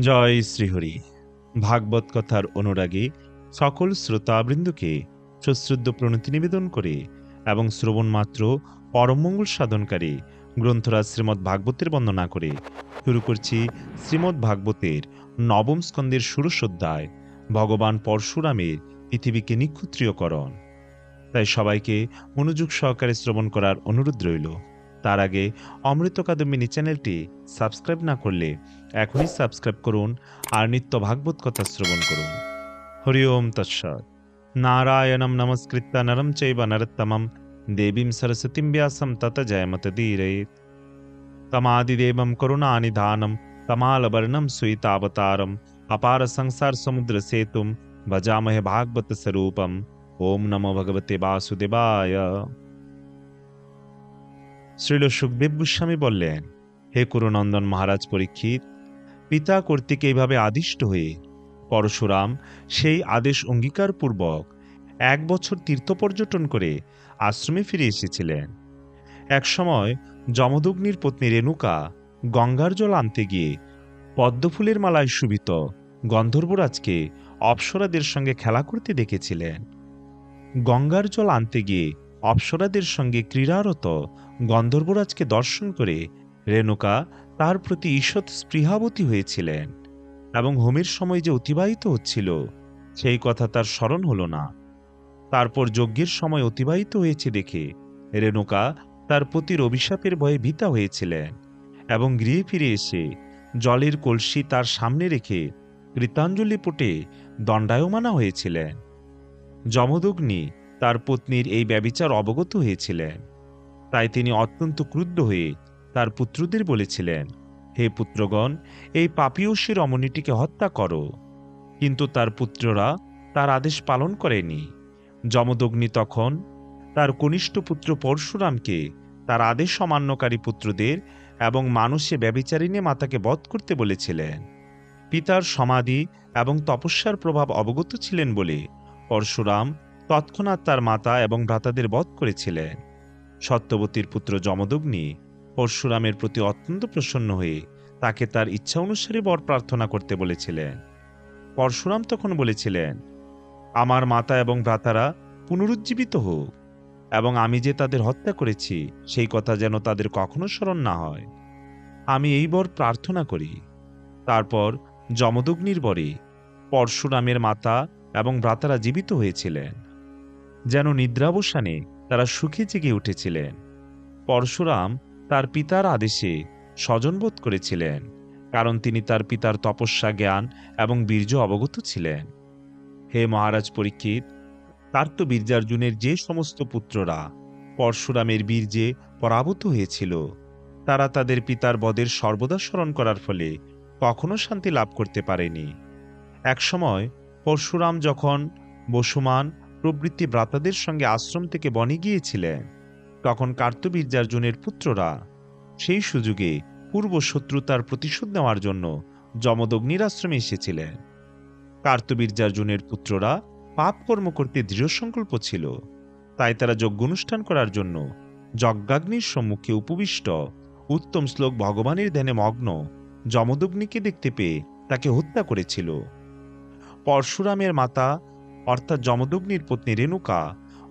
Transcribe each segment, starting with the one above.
জয় শ্রীহরি। ভাগবত কথার অনুরাগী সকল শ্রোতাবৃন্দকে সশ্রদ্ধ প্রণতি নিবেদন করে এবং শ্রবণ মাত্র পরমঙ্গল সাধনকারী গ্রন্থরাজ শ্রীমদ্ ভাগবতের বন্দনা করে শুরু করছি শ্রীমদ্ ভাগবতের নবম স্কন্দের অধ্যায়, ভগবান পরশুরামের পৃথিবীকে নিক্ষুত্রিয়করণ। তাই সবাইকে মনোযোগ সহকারে শ্রবণ করার অনুরোধ রইল। তার আগে অমৃত কাদম্বিনী চ্যানেলটি সাবস্ক্রাইব না করলে এখনই সাবস্ক্রাইব করুন আর নিত্য ভাগবত কথা শ্রবণ করুন হরি ওম তৎসৎ নারায়ণম নমস্কৃত্য নরম চৈব নরত্তমম দেবীম সরস্বতীম ব্যাসম তত জয়মত ধীরেত তমাদিদেবম করুণানিধানম তমালবর্ণম সুইতাবতারম अपार संसार समुद्र सेतुम भजामहे भागवत स्वरूपम ओम नमो ভগবতে বাসুদেবায় শ্রীল সুখদেব গোস্বামী বললেন, হে কুরুনন্দন মহারাজ পরীক্ষিত, পিতা কর্তৃক এইভাবে আদিষ্ট হয়ে পরশুরাম সেই আদেশ অঙ্গীকার পূর্বক এক বছর তীর্থ পর্যটন করে আশ্রমে ফিরে এসেছিলেন। একসময় যমদগ্নির পত্নী রেণুকা গঙ্গার জল আনতে গিয়ে পদ্মফুলের মালায় শুভিত গন্ধর্বরাজকে অপ্সরাদের সঙ্গে খেলা করতে দেখেছিলেন। গঙ্গার জল আনতে গিয়ে অপ্সরাদের সঙ্গে ক্রীড়ারত গন্ধর্বরাজকে দর্শন করে রেণুকা তার প্রতি ঈষৎ স্পৃহাবতী হয়েছিলেন এবং হোমের সময় যে অতিবাহিত হচ্ছিল, সেই কথা তার স্মরণ হল না। তারপর যজ্ঞের সময় অতিবাহিত হয়েছে দেখে রেণুকা তার পতির অভিশাপের ভয়ে ভীতা হয়েছিলেন এবং গৃহে ফিরে এসে জলের কলসি তার সামনে রেখে কৃতাঞ্জলি পুটে দণ্ডায়মানা হয়েছিলেন। যমদগ্নি তার পত্নীর এই ব্যবিচার অবগত হয়েছিলেন। তাই তিনি অত্যন্ত ক্রুদ্ধ হয়ে তার পুত্রদের বলেছিলেন, হে পুত্রগণ, এই পাপিয়সী রমণীটিকে হত্যা করো। কিন্তু তার পুত্ররা তার আদেশ পালন করেনি। যমদগ্নি তখন তার কনিষ্ঠ পুত্র পরশুরামকে তার আদেশ অমান্যকারী পুত্রদের এবং মানুষে ব্যবিচারিণী মাতাকে বধ করতে বলেছিলেন। পিতার সমাধি এবং তপস্যার প্রভাব অবগত ছিলেন বলে পরশুরাম তৎক্ষণাৎ তার মাতা এবং ভ্রাতাদের বধ করেছিলেন। সত্যবতীর পুত্র যমদগ্নি পরশুরামের প্রতি অত্যন্ত প্রসন্ন হয়ে তাকে তার ইচ্ছা অনুসারে বর প্রার্থনা করতে বলেছিলেন। পরশুরাম তখন বলেছিলেন, আমার মাতা এবং ভ্রাতারা পুনরুজ্জীবিত হোক এবং আমি যে তাদের হত্যা করেছি, সেই কথা যেন তাদের কখনো স্মরণ না হয়। আমি এই বর প্রার্থনা করি। তারপর যমদগ্নির বরে পরশুরামের মাতা এবং ভ্রাতারা জীবিত হয়েছিলেন। যেন নিদ্রাবসানে তারা সুখে জেগে উঠেছিলেন। পরশুরাম তার পিতার আদেশে স্বজনবোধ করেছিলেন, কারণ তিনি তার পিতার তপস্যা জ্ঞান এবং বীর্য অবগত ছিলেন। হে মহারাজ পরীক্ষিত কার্ত বীর্যার্জুনের যে সমস্ত পুত্ররা পরশুরামের বীর্যে পরাভূত হয়েছিল, তারা তাদের পিতার বদের সর্বদা স্মরণ করার ফলে কখনো শান্তি লাভ করতে পারেনি। একসময় পরশুরাম যখন বসুমান প্রবৃত্তি ভ্রাতাদের সঙ্গে আশ্রম থেকে বনে গিয়েছিলেন তখন কার্তবীর্যার্জুনের পুত্ররা সেই সুযোগে পূর্ব শত্রুতার প্রতিশোধ নেওয়ার জন্য যমদগ্নির আশ্রমে এসেছিলেন কার্তবীর্যার্জুনের পুত্ররা পাপ কর্ম করতে দৃঢ় সংকল্প ছিল। তাই তারা যজ্ঞ অনুষ্ঠান করার জন্য যজ্ঞাগ্নির সম্মুখে উপবিষ্ট উত্তম শ্লোক ভগবানের ধ্যানে মগ্ন যমদগ্নিকে দেখতে পেয়ে তাকে হত্যা করেছিল। পরশুরামের মাতা অর্থাৎ যমদগ্নির পত্নী রেণুকা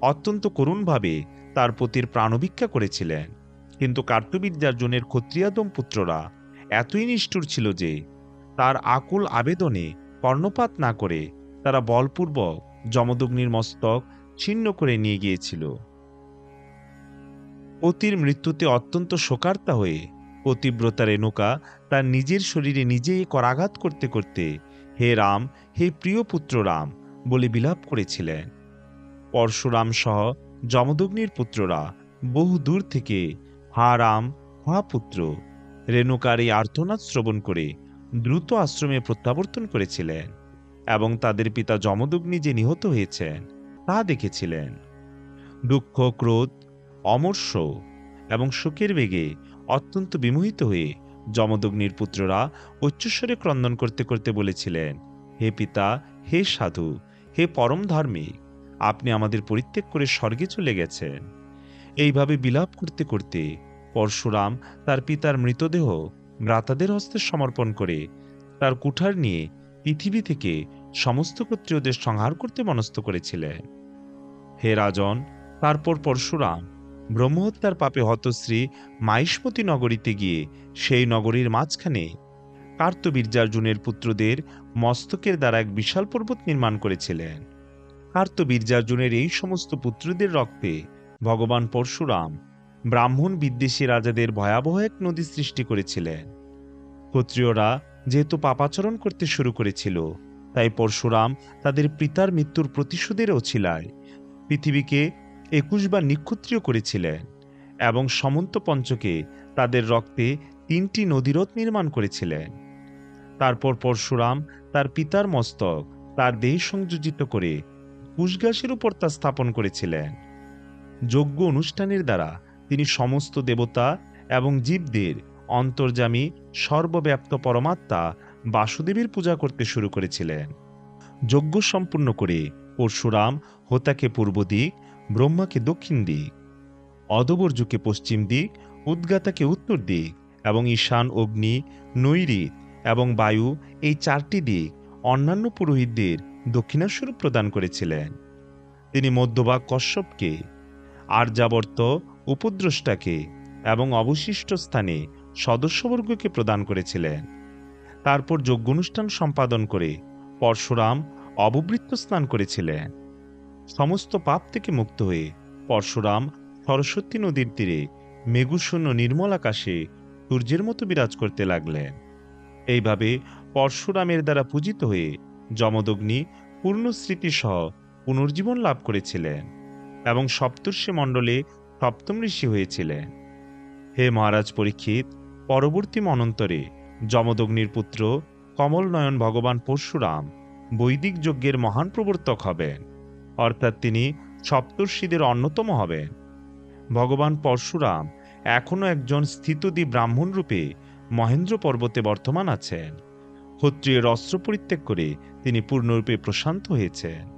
অত্যন্ত করুণভাবে তার পতির প্রাণভিক্ষা করেছিলেন। কিন্তু কার্তবীর্যার্জুনের ক্ষত্রিয়াদম পুত্ররা এতই নিষ্ঠুর ছিল যে তার আকুল আবেদনে কর্ণপাত না করে তারা বলপূর্বক যমদগ্নির মস্তক ছিন্ন করে নিয়ে গিয়েছিল। পতির মৃত্যুতে অত্যন্ত শোকার্তা হয়ে পতিব্রতা রেণুকা তার নিজের শরীরে নিজেই করাঘাত করতে করতে, হে রাম, হে প্রিয় পুত্র রাম বলে বিলাপ করেছিলেন। পরশুরাম সহ যমদগ্নির পুত্ররা বহু দূর থেকে হা রাম হা পুত্র রেণুকার এই আর্তনাদ শ্রবণ করে দ্রুত আশ্রমে প্রত্যাবর্তন করেছিলেন এবং তাদের পিতা যমদগ্নি যে নিহত হয়েছেন, তা দেখেছিলেন। দুঃখ, ক্রোধ, অমর্ষ এবং শোকের বেগে অত্যন্ত বিমোহিত হয়ে যমদগ্নির পুত্ররা উচ্চস্বরে ক্রন্দন করতে করতে বলেছিলেন, হে পিতা, হে সাধু হে পরম ধার্মিক আপনি আমাদের পরিত্যাগ করে স্বর্গে চলে গেছেন। এইভাবে বিলাপ করতে করতে পরশুরাম তার পিতার মৃতদেহ ভ্রাতাদের হস্তে সমর্পণ করে তার কুঠার নিয়ে পৃথিবী থেকে সমস্ত ক্ষত্রিয়দের সংহার করতে মনস্থ করেছিলেন। হে রাজন, তারপর পরশুরাম ব্রহ্মহত্যার পাপে হতশ্রী মাইষ্মতী নগরীতে গিয়ে সেই নগরীর মাঝখানে কার্তবীর্যার্জুনের পুত্রদের মস্তকের দ্বারা এক বিশাল পর্বত নির্মাণ করেছিলেন। কার্তবীর্যার্জুনের এই সমস্ত পুত্রদের রক্তে ভগবান পরশুরাম ব্রাহ্মণ বিদ্বেষী রাজাদের ভয়াবহ এক নদী সৃষ্টি করেছিলেন। ক্ষত্রিয়রা যেহেতু পাপাচরণ করতে শুরু করেছিল, তাই পরশুরাম তাদের পিতার মৃত্যুর প্রতিশোধের ওছিলায় পৃথিবীকে একুশ বার নিক্ষত্রিয় করেছিলেন এবং সমন্ত পঞ্চকে তাদের রক্তে তিনটি নদীরথ নির্মাণ করেছিলেন। তারপর পরশুরাম তার পিতার মস্তক, তার দেহ সংযোজিত করে কুশগাছের উপর তা স্থাপন করেছিলেন। যজ্ঞ অনুষ্ঠানের দ্বারা তিনি সমস্ত দেবতা এবং জীবদের অন্তর্জামী সর্বব্যাপ্ত পরমাত্মা বাসুদেবের পূজা করতে শুরু করেছিলেন। যজ্ঞ সম্পূর্ণ করে পরশুরাম হোতাকে পূর্ব দিক, ব্রহ্মাকে দক্ষিণ দিক অদবর্যুকে পশ্চিম দিক, উদ্গাতাকে উত্তর দিক এবং ঈশান, অগ্নি নৈরিত এবং বায়ু এই চারটি দিক অন্যান্য পুরোহিতদের দক্ষিণাস্বরূপ প্রদান করেছিলেন। তিনি মধ্যভাগ কশ্যপকে, আর্যাবর্ত উপদ্রষ্টাকে এবং অবশিষ্ট স্থানে সদস্যবর্গকে প্রদান করেছিলেন। তারপর যজ্ঞানুষ্ঠান সম্পাদন করে পরশুরাম অববৃত্ত স্নান করেছিলেন। সমস্ত পাপ থেকে মুক্ত হয়ে পরশুরাম সরস্বতী নদীর তীরে মেঘুশূন্য নির্মল আকাশে সূর্যের মতো বিরাজ করতে লাগলেন। এইভাবে পরশুরামের দ্বারা পূজিত হয়ে যমদগ্নি পূর্ণ স্মৃতিসহ পুনর্জীবন লাভ করেছিলেন এবং সপ্তর্ষি মণ্ডলে সপ্তম ঋষি হয়েছিলেন। হে মহারাজ পরীক্ষিত, পরবর্তী মনন্তরে যমদগ্নির পুত্র কমলনয়ন ভগবান পরশুরাম বৈদিক যজ্ঞের মহান প্রবর্তক হবেন, অর্থাৎ তিনি সপ্তর্ষিদের অন্যতম হবেন। ভগবান পরশুরাম এখনও একজন স্থিতদি ব্রাহ্মণ রূপে মহেন্দ্র পর্বতে বর্তমান আছেন। ক্ষত্রিয়ের অস্ত্র পরিত্যাগ করে তিনি পূর্ণরূপে প্রশান্ত হয়েছেন।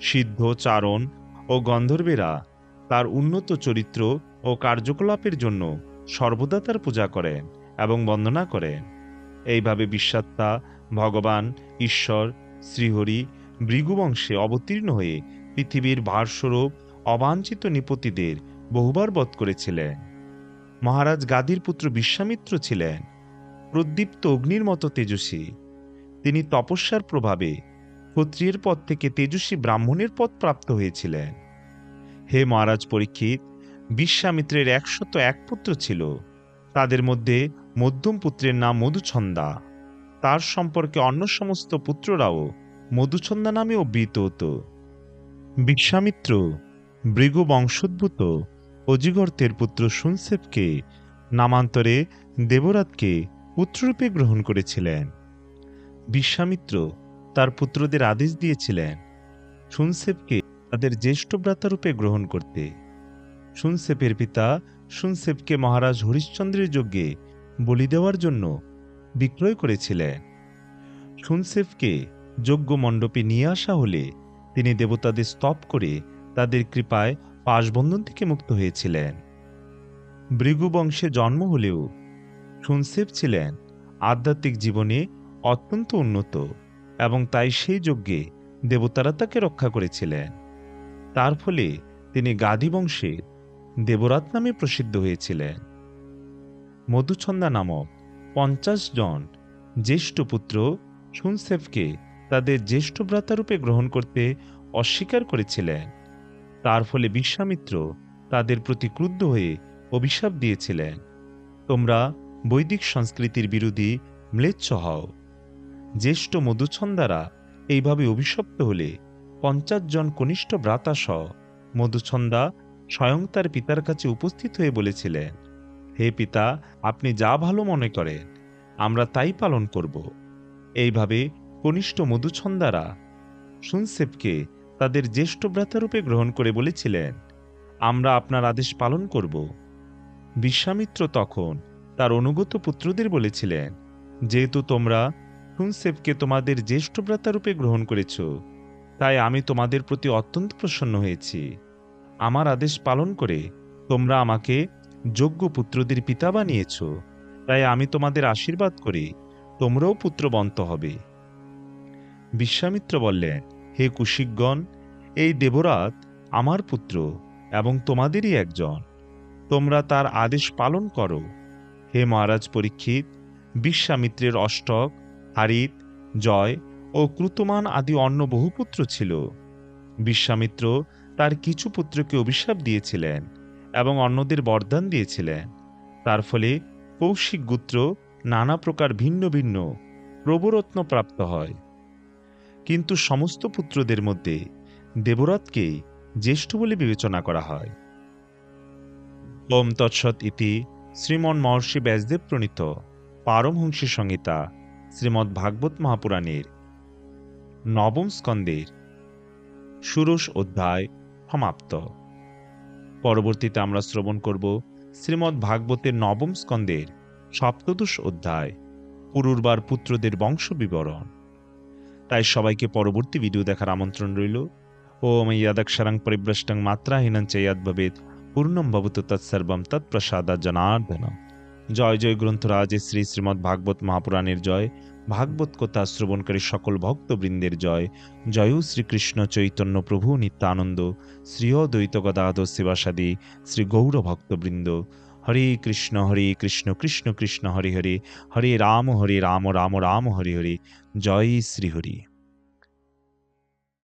সিদ্ধ, চারণ ও গন্ধর্বেরা তার উন্নত চরিত্র ও কার্যকলাপের জন্য সর্বদা তার পূজা করেন এবং বন্দনা করেন। এইভাবে বিশ্বাত্মা ভগবান, ঈশ্বর, শ্রীহরি, ভৃগুবংশে অবতীর্ণ হয়ে পৃথিবীর ভারস্বরূপ অবাঞ্ছিত নিপতিদের বহুবার বধ করেছিলেন। মহারাজ গাদির পুত্র বিশ্বামিত্র ছিলেন। প্রদীপ্ত অগ্নির মতো তেজস্বী। তিনি তপস্যার প্রভাবে ক্ষত্রিয়ের পদ থেকে তেজস্বী ব্রাহ্মণের পদ প্রাপ্ত হয়েছিলেন। হে মহারাজ পরীক্ষিত, বিশ্বামিত্রের একশত এক পুত্র ছিল। তাদের মধ্যে মধ্যম পুত্রের নাম মধুছন্দা। তার সম্পর্কে অন্য সমস্ত পুত্ররাও মধুছন্দা নামে অভিহিত হতো। বিশ্বামিত্র বংশোদ্ভূত অজিগর্তের পুত্র সুনসেবকে নামান্তরে দেবরাতকে পুত্ররূপে গ্রহণ করেছিলেন। বিশ্বামিত্র তার পুত্রদের আদেশ দিয়েছিলেন সুনসেবকে তাদের জ্যেষ্ঠ ভ্রাতারূপে গ্রহণ করতে। সুনসেপের পিতা সুনসেপকে মহারাজ হরিশ্চন্দ্রের যজ্ঞে বলি দেওয়ার জন্য বিক্রয় করেছিলেন। সুনসেফকে যজ্ঞ মণ্ডপে নিয়ে আসা হলে তিনি দেবতাদের স্তব করে তাদের কৃপায় পাশবন্ধন থেকে মুক্ত হয়েছিলেন। ভৃগু বংশে জন্ম হলেও সুনসেপ ছিলেন। আধ্যাত্মিক জীবনে অত্যন্ত উন্নত এবং তাই সেই যজ্ঞে দেবতারা তাকে রক্ষা করেছিলেন। তার ফলে তিনি গাদি বংশের দেবরাত নামে প্রসিদ্ধ হয়েছিলেন। মধুছন্দা নামক পঞ্চাশ জন জ্যেষ্ঠ পুত্র সুনসেফকে তাদের জ্যেষ্ঠ ভ্রাতারূপে গ্রহণ করতে অস্বীকার করেছিলেন। তার ফলে বিশ্বামিত্র তাদের প্রতি ক্রুদ্ধ হয়ে অভিশাপ দিয়েছিলেন। তোমরা বৈদিক সংস্কৃতির বিরোধী ম্লেচ্ছ হও। জ্যেষ্ঠ মধুছন্দারা এইভাবে অভিশপ্ত হলে পঞ্চাশ জন কনিষ্ঠ ভ্রাতা সহ মধুছন্দা স্বয়ং তার পিতার কাছে উপস্থিত হয়ে বলেছিলেন, হে পিতা, আপনি যা ভালো মনে করেন, আমরা তাই পালন করব। এইভাবে কনিষ্ঠ মধুছন্দারা সুনসেপকে তাদের জ্যেষ্ঠ ভ্রাতারূপে গ্রহণ করে বলেছিলেন, আমরা আপনার আদেশ পালন করব। বিশ্বামিত্র তখন তার অনুগত পুত্রদের বলেছিলেন, যেহেতু তোমরা সুনসেপকে তোমাদের জ্যেষ্ঠ ভ্রাতারূপে গ্রহণ করেছ, তাই আমি তোমাদের প্রতি অত্যন্ত প্রসন্ন হয়েছি। আমার আদেশ পালন করে তোমরা আমাকে যোগ্য পুত্রদের পিতা বানিয়েছ, তাই আমি তোমাদের আশীর্বাদ করি তোমরাও পুত্রবন্ত হবে। বিশ্বামিত্র বললেন, হে কুশিকগণ, এই দেবরাত আমার পুত্র এবং তোমাদেরই একজন। তোমরা তার আদেশ পালন করো। হে মহারাজ পরীক্ষিত, বিশ্বামিত্রের অষ্টক, হারিত, জয় ও ক্রুতমান আদি অন্য বহু পুত্র ছিল। বিশ্বামিত্র তার কিছু পুত্রকে অভিশাপ দিয়েছিলেন এবং অন্যদের বরদান দিয়েছিলেন। তার ফলে কৌশিক গুত্র নানা প্রকার ভিন্ন ভিন্ন প্রবরত্ন প্রাপ্ত হয়। কিন্তু সমস্ত পুত্রদের মধ্যে দেবরথকে জ্যেষ্ঠ বলে বিবেচনা করা হয়। ওম তৎসৎ ইতি শ্রীমন মহর্ষি ব্যাসদেব প্রণীত পারমহংসী সংহিতা, শ্রীমদ্ ভাগবত মহাপুরাণের নবম স্কন্দের ষোড়শ অধ্যায় সমাপ্ত। পরবর্তীতে আমরা শ্রবণ করব শ্রীমদ্ ভাগবতের নবম স্কন্দের সপ্তদশ অধ্যায়, পুরুরবার পুত্রদের বংশ বিবরণ। তাই সবাইকে পরবর্তী ভিডিও দেখার আমন্ত্রণ রইল। ও ওম ইয়াদক্ষরাং পরিভ্রষ্টং মাত্রাহীনং চেয়াদ ভবেদ পূর্ণম ভবতু তৎসর্বম তৎপ্রসাদা জনার্দন জয় জয় গ্রন্থরাজ শ্রী শ্রীমদ্ ভাগবত মহাপুরাণের জয় ভাগবত কথা শ্রবণকারী সকল ভক্তবৃন্দের জয়। জয় শ্রীকৃষ্ণ চৈতন্য প্রভু নিত্যানন্দ শ্রীয় দ্বৈত গদাধ শিবাসাদি শ্রী গৌর ভক্তবৃন্দ। হরে কৃষ্ণ হরে কৃষ্ণ কৃষ্ণ কৃষ্ণ, হরে হরে। হরে রাম হরে রাম রাম রাম, হরে হরে। জয় শ্রী হরি